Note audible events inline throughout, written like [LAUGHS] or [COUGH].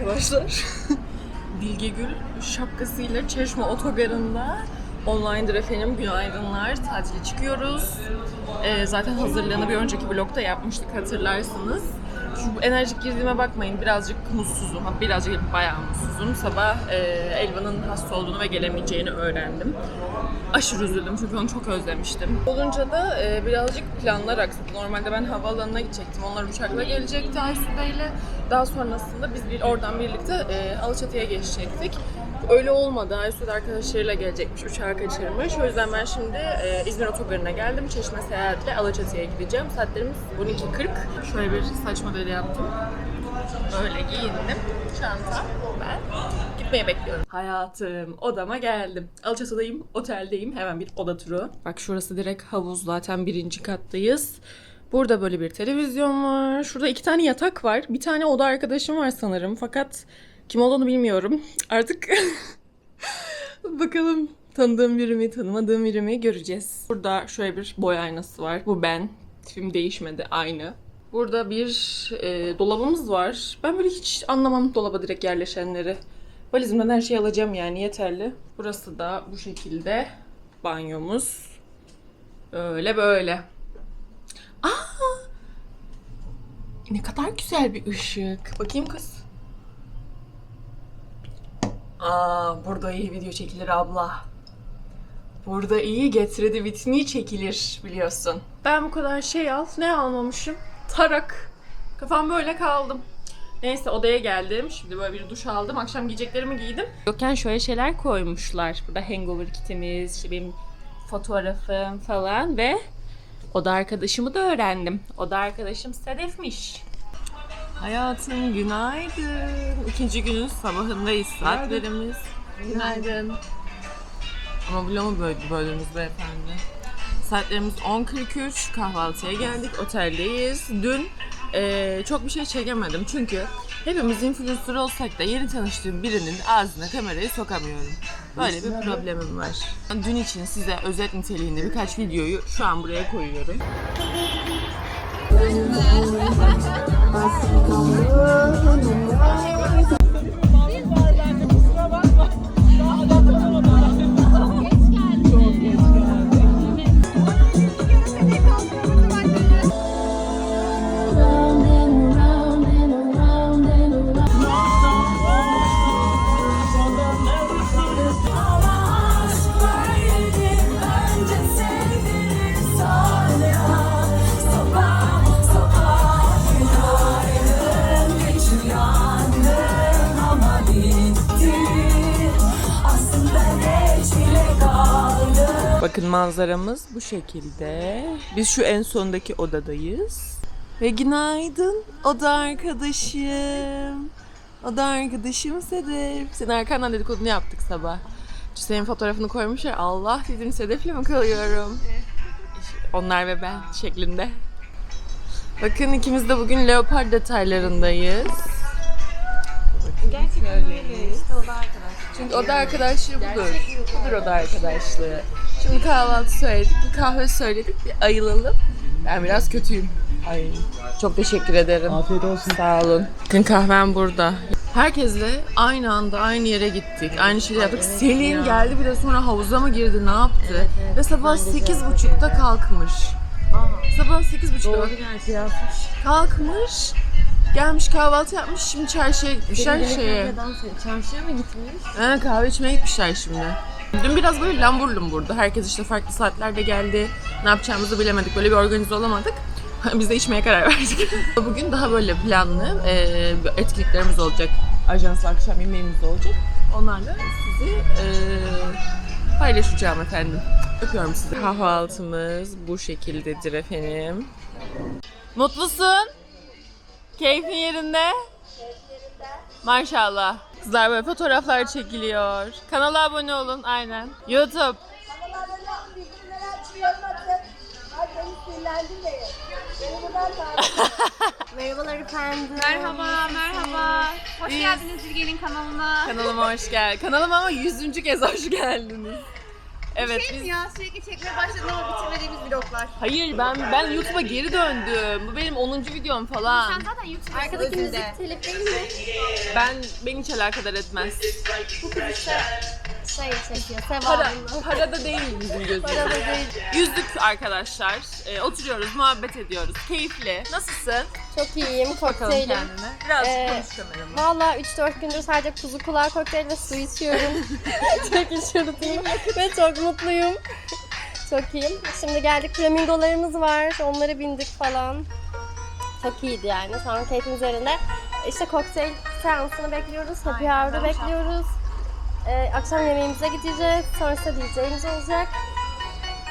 arkadaşlar. [LAUGHS] Bilge Gül şapkasıyla Çeşme Otogarı'nda online'dır efendim. Günaydınlar. Tatile çıkıyoruz. Ee, zaten hazırlığını bir önceki vlogda yapmıştık hatırlarsınız. Şu enerjik girdiğime bakmayın. Birazcık mutsuzum. Ha, Birazcık bayağı mutsuzum. Sabah e, Elvan'ın hasta olduğunu ve gelemeyeceğini öğrendim. Aşırı üzüldüm çünkü onu çok özlemiştim. Olunca da e, birazcık planlar aksadı. Normalde ben havaalanına gidecektim. Onlar uçakla gelecekti Aysu Bey'le. Daha sonrasında biz bir oradan birlikte e, Alaçatı'ya geçecektik. Öyle olmadı. Aysu da arkadaşlarıyla gelecekmiş. Uçağı kaçırmış. O yüzden ben şimdi e, İzmir Otogarı'na geldim. Çeşme seyahatle Alaçatı'ya gideceğim. Saatlerimiz 12.40. Şöyle bir saç modeli yaptım. Böyle giyindim. Çanta, ben. Gitmeye bekliyorum. Hayatım, odama geldim. Alçatı'dayım, oteldeyim. Hemen bir oda turu. Bak şurası direkt havuz zaten birinci kattayız. Burada böyle bir televizyon var. Şurada iki tane yatak var. Bir tane oda arkadaşım var sanırım. Fakat kim olduğunu bilmiyorum. Artık [LAUGHS] bakalım tanıdığım biri mi, tanımadığım biri mi göreceğiz. Burada şöyle bir boy aynası var. Bu ben. Tipim değişmedi. Aynı. Burada bir e, dolabımız var. Ben böyle hiç anlamam dolaba direkt yerleşenleri. Valizimden her şeyi alacağım yani yeterli. Burası da bu şekilde banyomuz. Böyle böyle. Aa! Ne kadar güzel bir ışık. Bakayım kız. Aa, burada iyi video çekilir abla. Burada iyi getirdi vitni çekilir biliyorsun. Ben bu kadar şey al. Ne almamışım? Tarak. Kafam böyle kaldım. Neyse odaya geldim. Şimdi böyle bir duş aldım. Akşam giyeceklerimi giydim. Yokken şöyle şeyler koymuşlar. Burada hangover kitimiz, işte benim fotoğrafım falan ve oda arkadaşımı da öğrendim. Oda arkadaşım Sedef'miş. Hayatım günaydın. İkinci günün sabahındayız saatlerimiz. Günaydın. Ama vlogu böldü böldünüz beyefendi. Saatlerimiz 10.43. Kahvaltıya geldik. Oteldeyiz. Dün eee, çok bir şey çekemedim. Çünkü hepimiz influencer olsak da yeni tanıştığım birinin ağzına kamerayı sokamıyorum. Böyle bir problemim var. Dün için size özet niteliğinde birkaç videoyu şu an buraya koyuyorum. Bakın manzaramız bu şekilde. Biz şu en sondaki odadayız. Ve günaydın oda arkadaşım. Oda arkadaşım Sedef. Senin arkandan dedikodunu yaptık sabah. Senin fotoğrafını koymuşlar. Allah dedim Sedef'le mi kalıyorum? Onlar ve ben şeklinde. Bakın ikimiz de bugün leopar detaylarındayız. Gerçekten öyle. İşte oda arkadaşlığı. Çünkü oda arkadaşlığı budur. Budur oda arkadaşlığı. Şimdi kahvaltı söyledik, bir kahve söyledik, bir ayılalım. Ben biraz kötüyüm. Ay, çok teşekkür ederim. Afiyet olsun. Sağ olun. Bakın kahvem burada. Herkesle aynı anda aynı yere gittik. Aynı şeyi yaptık. Selin geldi bir de sonra havuza mı girdi ne yaptı? Ve sabah sekiz buçukta kalkmış. Sabah sekiz buçukta kalkmış. Gelmiş kahvaltı yapmış. Şimdi çarşıya gitmişler şeye. Çarşıya mı gitmiş? Ha, kahve içmeye gitmişler şimdi. Dün biraz böyle lambur lumburdu. Herkes işte farklı saatlerde geldi. Ne yapacağımızı bilemedik. Böyle bir organize olamadık. [LAUGHS] Biz de içmeye karar verdik. [LAUGHS] Bugün daha böyle planlı e, etkinliklerimiz olacak. Ajansla akşam yemeğimiz olacak. Onlarla sizi e, paylaşacağım efendim. Öpüyorum sizi. Kahvaltımız bu şekildedir efendim. Mutlusun? Keyfin yerinde? Maşallah. Kızlar böyle fotoğraflar çekiliyor. Kanala abone olun aynen. YouTube. Bildirimleri. Beni buradan takip Merhabalar efendim. Merhaba, merhaba. Hoş geldiniz Bilge'nin kanalına. Kanalıma hoş geldin. Kanalıma ama yüzüncü kez hoş geldiniz. Evet Şey biz... mi ya sürekli çekmeye başladım ama bitirmediğimiz vloglar. Hayır ben ben YouTube'a geri döndüm. Bu benim 10. videom falan. Sen zaten YouTube'da Arkadaki özünde. müzik telif değil mi? Ben beni hiç alakadar etmez. Bu kız işte şey çekiyor, Para, sevabını. para da değil bizim gözümüzde. Para da değil. Yüzdük arkadaşlar. Ee, oturuyoruz, muhabbet ediyoruz. Keyifli. Nasılsın? Çok iyiyim, Bakalım kokteylim. kendine. Biraz Ee, konuş kameramı. Valla 3-4 gündür sadece kuzu kulağı kokteyl ve su içiyorum. [LAUGHS] çok içiyorum ve çok mutluyum. Çok iyiyim. Şimdi geldik flamingolarımız var. Onlara bindik falan. Çok iyiydi yani. Şu an keyfimiz yerinde. İşte kokteyl seansını bekliyoruz. Happy hour'ı bekliyoruz. Ee, akşam yemeğimize gideceğiz. Sonrasında DJ'imiz olacak.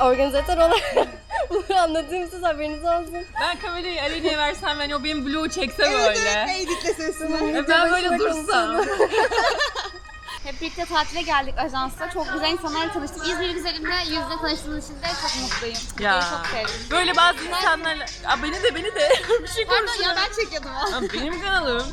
Organizatör olarak [LAUGHS] bunu anladığım siz haberiniz olsun. Ben kamerayı Aleyna'ya versem ben o benim vlogu çekse böyle. Editle sesini. E ben böyle dursam. [LAUGHS] Hep birlikte tatile geldik ajansta. Çok güzel insanlarla tanıştık. İzmir güzelimle yüzde tanıştığımız için de çok mutluyum. Ya. Burayı çok sevdim. Böyle bazı insanlarla... Aa, beni de beni de. [LAUGHS] bir şey Pardon konuşuyorum. ya ben çekiyordum o. Benim kanalım.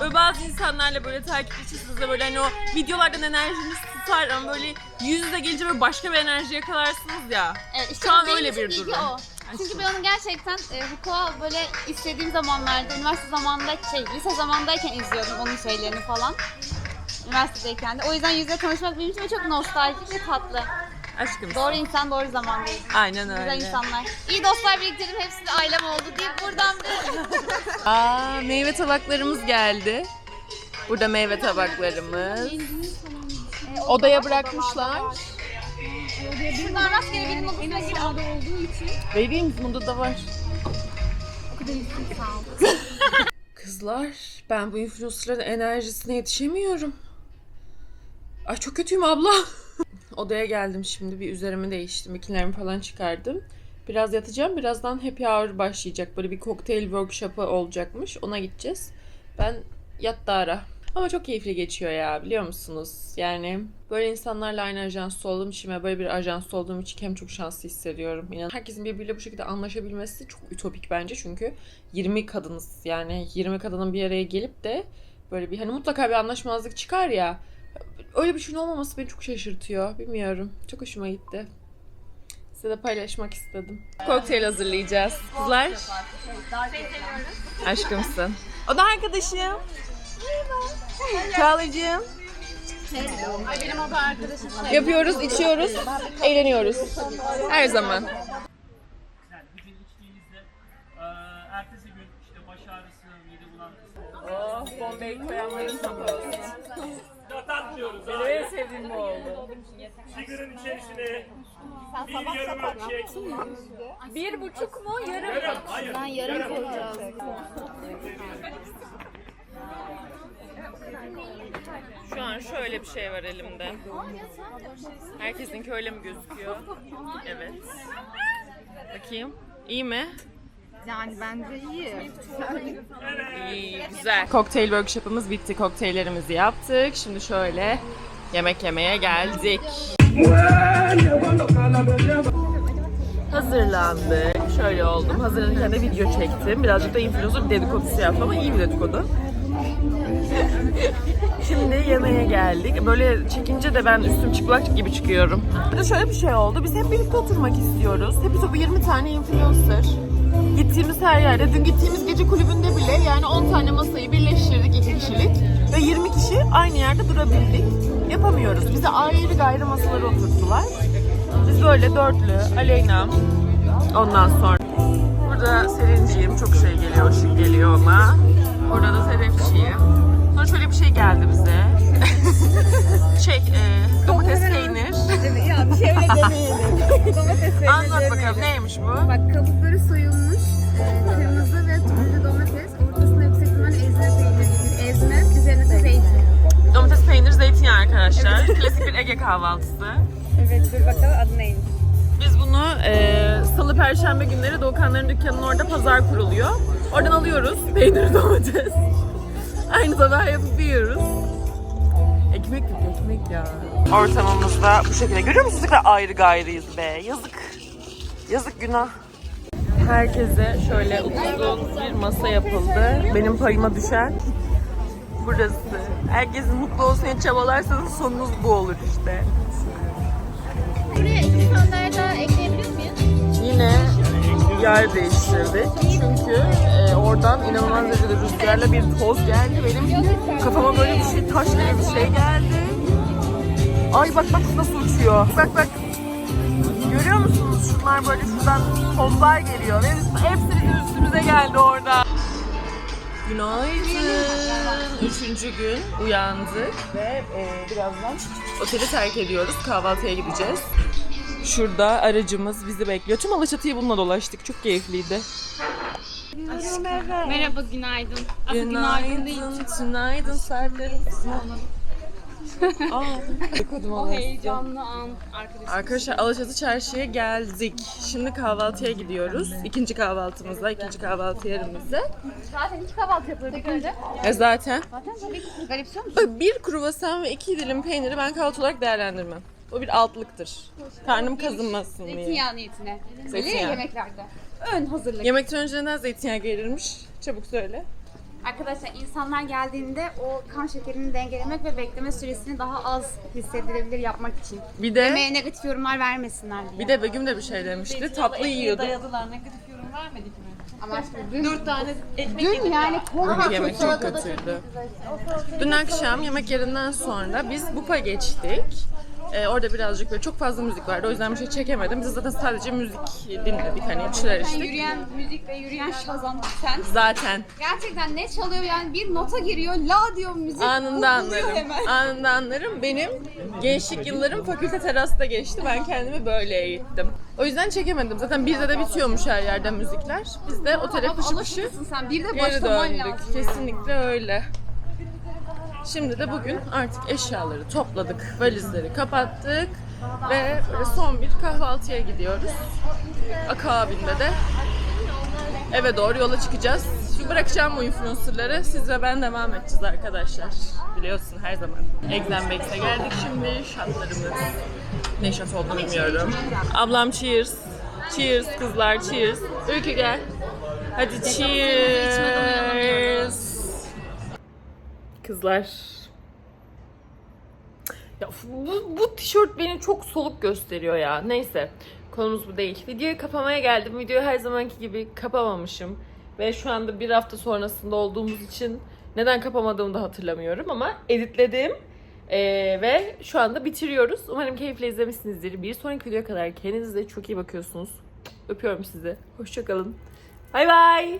Böyle bazı insanlarla böyle takipçisiniz de böyle hani o videolardan enerjiniz tutar ama böyle yüz yüze gelince böyle başka bir enerji yakalarsınız ya. Evet, işte Şu an benim öyle için bir ki durum. O. Çünkü ben onu gerçekten e, hukuka böyle istediğim zamanlarda, üniversite zamanında, şey, lise zamandayken izliyordum onun şeylerini falan. Üniversitedeyken de. O yüzden yüzle tanışmak benim için çok nostaljik ve tatlı. Aşkım. Doğru insan doğru zamandayız. Aynen Güzel öyle. insanlar. İyi dostlar biriktirdim. Hepsi de ailem oldu deyip buradan bir... [LAUGHS] Aa meyve tabaklarımız geldi. Burada meyve tabaklarımız. Odaya bırakmışlar. Şuradan rastgele birinin odasına girip adı olduğu için. Vereyim bunda da var. [LAUGHS] Kızlar ben bu influencerların enerjisine yetişemiyorum. Ay çok kötüyüm abla. [LAUGHS] Odaya geldim şimdi bir üzerimi değiştim. Bikilerimi falan çıkardım. Biraz yatacağım. Birazdan happy hour başlayacak. Böyle bir kokteyl workshop'ı olacakmış. Ona gideceğiz. Ben yatta ara. Ama çok keyifli geçiyor ya biliyor musunuz? Yani böyle insanlarla aynı ajansta olduğum için ve böyle bir ajansta olduğum için hem çok şanslı hissediyorum. İnan herkesin birbiriyle bu şekilde anlaşabilmesi çok ütopik bence çünkü 20 kadınız yani 20 kadının bir araya gelip de böyle bir hani mutlaka bir anlaşmazlık çıkar ya. Öyle bir şeyin olmaması beni çok şaşırtıyor. Bilmiyorum. Çok hoşuma gitti. Size de paylaşmak istedim. Kokteyl hazırlayacağız. Kızlar. Aşkımsın. O da arkadaşım. Çağla'cığım. Yapıyoruz, içiyoruz, eğleniyoruz. Her zaman. İçtiğinizde eee, ertesi gün işte baş ağrısı, mide bulantısı. Oh, Bombay koyanların tadı olsun. Yatar diyoruz. Benim en sevdiğim bu oldu. Sigaranın içerisine bir yarım ölçek. Bir buçuk mu, yarım Yarım, hayır. Ben yarım koyacağız. Şu an şöyle bir şey var elimde. Herkesinki öyle mi gözüküyor? Evet. Bakayım. İyi mi? Yani bence iyi. İyi, güzel. Kokteyl workshop'ımız bitti. Kokteyllerimizi yaptık. Şimdi şöyle yemek yemeye geldik. Hazırlandık. Şöyle oldum. Hazırlanırken de video çektim. Birazcık da influencer dedikodusu yaptım ama iyi bir dedikodu. Şimdi yemeğe geldik. Böyle çekince de ben üstüm çıplak gibi çıkıyorum. Bir de şöyle bir şey oldu. Biz hep birlikte oturmak istiyoruz. Hep topu 20 tane influencer. Gittiğimiz her yerde, dün gittiğimiz gece kulübünde bile yani 10 tane masayı birleştirdik iki kişilik. Ve 20 kişi aynı yerde durabildik. Yapamıyoruz. Bize ayrı gayrı masalara oturttular. Biz böyle dörtlü, Aleyna, ondan sonra. Burada Serenciğim çok şey geliyor, şık geliyor ona. Orada da Sedefçiğim. Sonra şöyle bir şey geldi bize. [LAUGHS] şey, e, domates peynir. Ya bir şey öyle demeyelim. [LAUGHS] Domates Anlat bakalım neymiş bu? Bak kabukları soyulmuş. e, kırmızı ve turuncu domates. Ortasında yüksek ihtimalle ezme peyniri gibi bir ezme. Üzerine de zeytin. Domates, peynir, zeytinyağı arkadaşlar. Klasik bir Ege kahvaltısı. Evet dur bakalım adı neymiş. Biz bunu e, salı perşembe günleri Doğukanların dükkanının orada pazar kuruluyor. Oradan alıyoruz peynir [LAUGHS] domates. Aynı sabah yapıp yiyoruz. Ekmek yok ekmek ya. Ortamımızda bu şekilde. Görüyor musunuz ne kadar ayrı gayrıyız be. Yazık. Yazık günah. Herkese şöyle uzun bir masa yapıldı. Benim payıma düşen burası. Herkesin mutlu olsun diye çabalarsanız sonunuz bu olur işte. Buraya iki sandalye daha ekleyebilir miyiz? Yine yer değiştirdik. Çünkü e, oradan inanılmaz derecede rüzgarla bir toz geldi. Benim kafama böyle bir şey, taş gibi bir şey geldi. Ay bak bak nasıl uçuyor. Bak bak. Görüyor musunuz? Şunlar böyle şuradan tozlar geliyor. Ve hepsi bizim üstümüze geldi orada. Günaydın. Üçüncü gün uyandık ve e, birazdan oteli terk ediyoruz. Kahvaltıya gideceğiz. Şurada aracımız bizi bekliyor. Tüm Alaçatı'yı bununla dolaştık. Çok keyifliydi. Merhaba, günaydın. Aslında Günaydın, günaydın sertlerim. Aa, O heyecanlı an arkadaşım. Arkadaşlar Alaçatı Çarşı'ya geldik. Şimdi kahvaltıya gidiyoruz. İkinci kahvaltımızda, ikinci kahvaltı yerimizde. Zaten iki kahvaltı yapıyorduk öyle. E zaten Zaten tabii garipsiyor musun? bir kruvasan ve iki dilim peyniri ben kahvaltı olarak değerlendirmem. O bir altlıktır. Karnım kazınmasın diye. Zeytinyağı niyetine. Zeytinyağı. yemeklerde. Ön hazırlık. Yemekten önce neden zeytinyağı gerilmiş? Çabuk söyle. Arkadaşlar insanlar geldiğinde o kan şekerini dengelemek ve bekleme süresini daha az hissedilebilir yapmak için. Bir de Yemeğe negatif yorumlar vermesinler diye. bir de Begüm de bir şey demişti. Tatlı yiyordu. Ama aşkım dün... Dört tane ekmek Dün yani korkunç Yemek çok kötüydü. Dün akşam yemek yerinden sonra biz Bupa geçtik. Ee, orada birazcık böyle çok fazla müzik vardı. O yüzden bir şey çekemedim. Biz zaten sadece müzik dinledik. Hani bir şeyler içtik. Yürüyen müzik ve yürüyen şazam sen. Zaten Gerçekten ne çalıyor yani bir nota giriyor la diyor müzik. anında anlarım. hemen. [LAUGHS] Anında anlarım. Benim gençlik yıllarım fakülte terasta geçti. Ben kendimi böyle eğittim. O yüzden çekemedim. Zaten bizde de bitiyormuş her yerde müzikler. Biz de otele Ama pışı pışı alışmışsın sen bir de geri başlaman döndük. lazım. Kesinlikle öyle. Şimdi de bugün artık eşyaları topladık, valizleri kapattık ve böyle son bir kahvaltıya gidiyoruz. Akabinde de eve doğru yola çıkacağız. Şimdi bırakacağım bu influencerları. Siz ve ben devam edeceğiz arkadaşlar. Biliyorsun her zaman. Exam Bags'e geldik şimdi. Şatlarımız. Ne şat olduğunu bilmiyorum. Ablam cheers. Cheers kızlar cheers. Öykü gel. Hadi cheers. Kızlar. Ya bu, bu tişört beni çok soluk gösteriyor ya. Neyse. Konumuz bu değil. Videoyu kapamaya geldim. Videoyu her zamanki gibi kapamamışım. Ve şu anda bir hafta sonrasında olduğumuz için neden kapamadığımı da hatırlamıyorum ama editledim. Ee, ve şu anda bitiriyoruz. Umarım keyifle izlemişsinizdir. Bir sonraki videoya kadar kendinize çok iyi bakıyorsunuz. Öpüyorum sizi. Hoşçakalın. Bay bay.